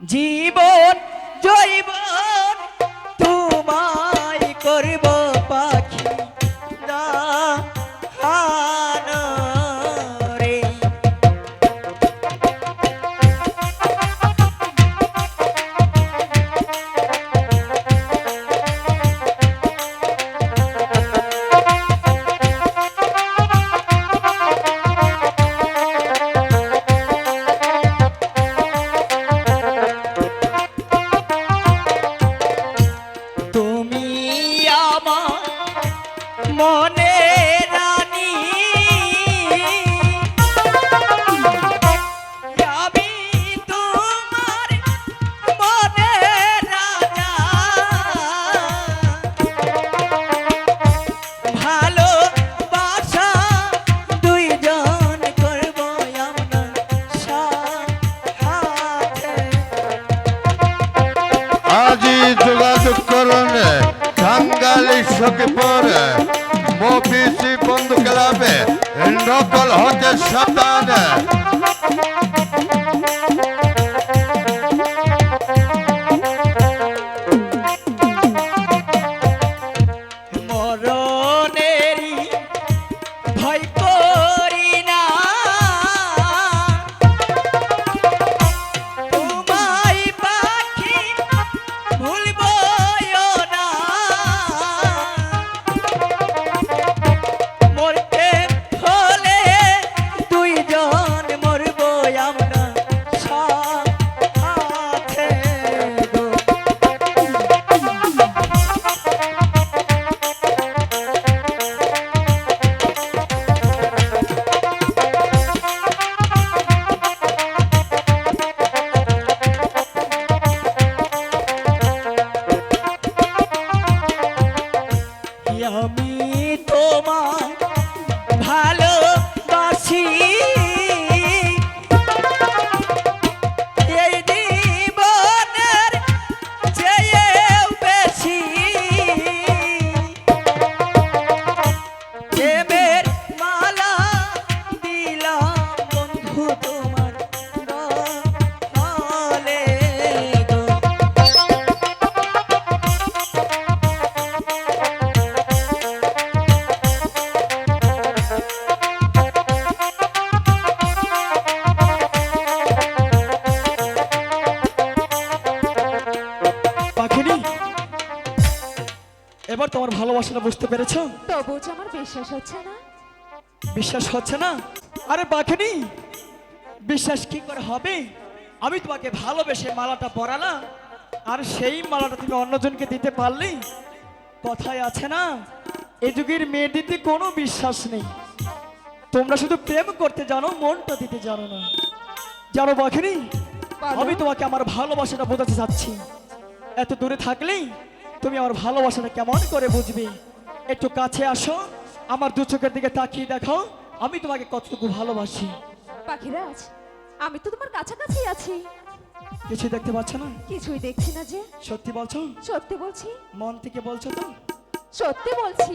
জীবন জৈবন আমার মনে রানী। মনে রাজা। ভালোবাসা দুইজন করব আমরা যোগাযোগ করুন টাঙ্গালি সখীপুরে মফিসি বন্ধু ক্লাবে নকল হতে সাবধান। এবার তোমার ভালোবাসাটা বুঝতে পেরেছ? তবু যে আমার বিশ্বাস হচ্ছে না। বিশ্বাস হচ্ছে না? আরে পাখিনি বিশ্বাস কি করে হবে? আমি তোমাকে ভালোবেসে মালাটা পরালাম আর সেই মালাটা তুমি অন্যজনকে দিতে পারলি কথায় আছে না এই যুগের মেয়ে দিতে কোনো বিশ্বাস নেই। তোমরা শুধু প্রেম করতে জানো মনটা দিতে জানো না। জানো বলো। আমি তোমাকে আমার ভালোবাসাটা বোঝাতে চাচ্ছি। এত দূরে থাকলেই তুমি আমার ভালোবাসাটা কেমন করে বুঝবে? একটু কাছে আসো আমার দু চোখের দিকে তাকিয়ে দেখো আমি তোমাকে কতটুকু ভালোবাসি। পাখিরাজ আমি তো তোমার কাছাকাছি আছি। কিছু দেখতে পাচ্ছ না? কিছুই দেখছি না যে। সত্যি বলছো? সত্যি বলছি। মন থেকে বলছো তো? সত্যি বলছি।